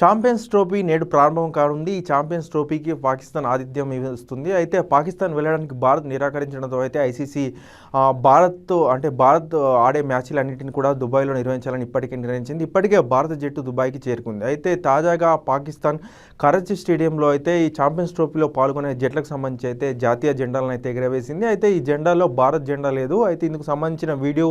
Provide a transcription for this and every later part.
Champions trophy నేడు ప్రారంభం కానుంది. ఈ ఛాంపియన్స్ ట్రోఫీకి పాకిస్తాన్ ఆతిథ్యం ఇస్తుంది అయితే పాకిస్తాన్ వెళ్ళడానికి భారత్ నిరాకరించడంతో అయితే ఐసీసీ భారత్ అంటే భారత్ ఆడే మ్యాచ్లన్నింటిని కూడా దుబాయ్లో నిర్వహించాలని ఇప్పటికే నిర్ణయించింది. ఇప్పటికే భారత జట్టు దుబాయ్కి చేరుకుంది. అయితే తాజాగా పాకిస్తాన్ కరాచీ స్టేడియంలో అయితే ఈ ఛాంపియన్స్ ట్రోఫీలో పాల్గొనే జట్లకు సంబంధించి అయితే జాతీయ జెండాలను అయితే ఎగరవేసింది. అయితే ఈ జెండాలో భారత్ జెండా లేదు. అయితే ఇందుకు సంబంధించిన వీడియో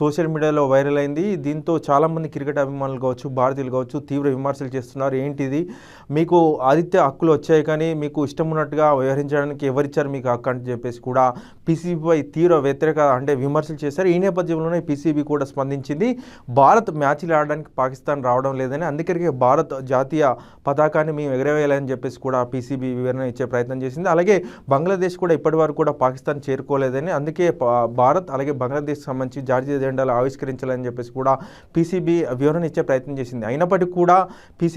సోషల్ మీడియాలో వైరల్ అయింది. దీంతో చాలామంది క్రికెట్ అభిమానులు కావచ్చు భారతీయులు కావచ్చు తీవ్ర విమర్శలు చేస్తారు చేస్తున్నారు? ఏంటిది? మీకు ఆదిత్య హక్కులు వచ్చాయి కానీ మీకు ఇష్టం ఉన్నట్టుగా వ్యవహరించడానికి ఎవరిచ్చారు మీకు హక్కు అని చెప్పేసి కూడా పీసీబీపై తీవ్ర వ్యతిరేక అంటే విమర్శలు చేశారు. ఈ నేపథ్యంలోనే పీసీబీ కూడా స్పందించింది భారత్ మ్యాచ్లు ఆడడానికి పాకిస్తాన్ రావడం లేదని. అందుకే భారత్ జాతీయ పతాకాన్ని మేము ఎగరవేయాలని చెప్పేసి కూడా పీసీబీ వివరణ ఇచ్చే ప్రయత్నం చేసింది. అలాగే బంగ్లాదేశ్ కూడా ఇప్పటివరకు కూడా పాకిస్తాన్ చేరుకోలేదని. అందుకే పా- భారత్ అలాగే బంగ్లాదేశ్ సంబంధించి జాతీయ జెండాలు ఆవిష్కరించాలని చెప్పేసి కూడా పీసీబీ వివరణ ఇచ్చే ప్రయత్నం చేసింది. అయినప్పటికీ కూడా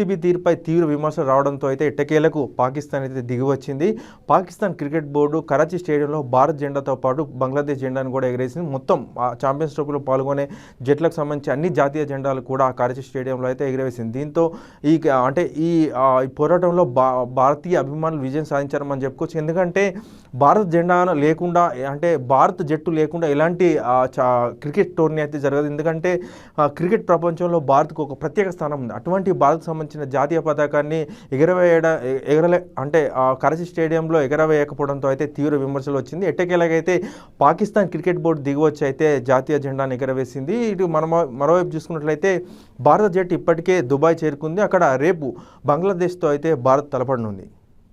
పీసీబీ తీరుపై తీవ్ర విమర్శలు రావడంతో అయితే ఎట్టకేలకు పాకిస్తాన్ అయితే దిగివచ్చింది. పాకిస్తాన్ క్రికెట్ బోర్డు కరాచీ స్టేడియంలో భారత్ జెండాతో పాటు బంగ్లాదేశ్ జెండాను కూడా ఎగరేసింది. మొత్తం ఛాంపియన్స్ ట్రోఫీలో పాల్గొనే జట్లకు సంబంధించి అన్ని జాతీయ జెండాలు కూడా కరాచీ స్టేడియంలో అయితే ఎగరవేసింది. దీంతో ఈ అంటే ఈ పోరాటంలో భా భారతీయ అభిమానులు విజయం సాధించారని చెప్పుకోవచ్చు. ఎందుకంటే భారత్ జెండా లేకుండా అంటే భారత్ జట్టు లేకుండా ఎలాంటి చా- క్రికెట్ టోర్నీ అయితే జరగదు. ఎందుకంటే క్రికెట్ ప్రపంచంలో భారత్కు ఒక ప్రత్యేక స్థానం ఉంది. అటువంటి భారత్కు ఇచ్చిన జాతీయ పతాకాన్ని ఎగరవేయడ ఎగరలే అంటే ఆ కరచి స్టేడియంలో ఎగరవేయకపోవడంతో అయితే తీవ్ర విమర్శలు వచ్చింది. ఎట్టకేలాగైతే పాకిస్తాన్ క్రికెట్ బోర్డు దిగువచ్చి అయితే జాతీయ జెండాను ఎగరవేసింది. ఇటు మనం మరోవైపు చూసుకున్నట్లయితే భారత జట్టు ఇప్పటికే దుబాయ్ చేరుకుంది. అక్కడ రేపు బంగ్లాదేశ్తో అయితే భారత్ తలపడనుంది.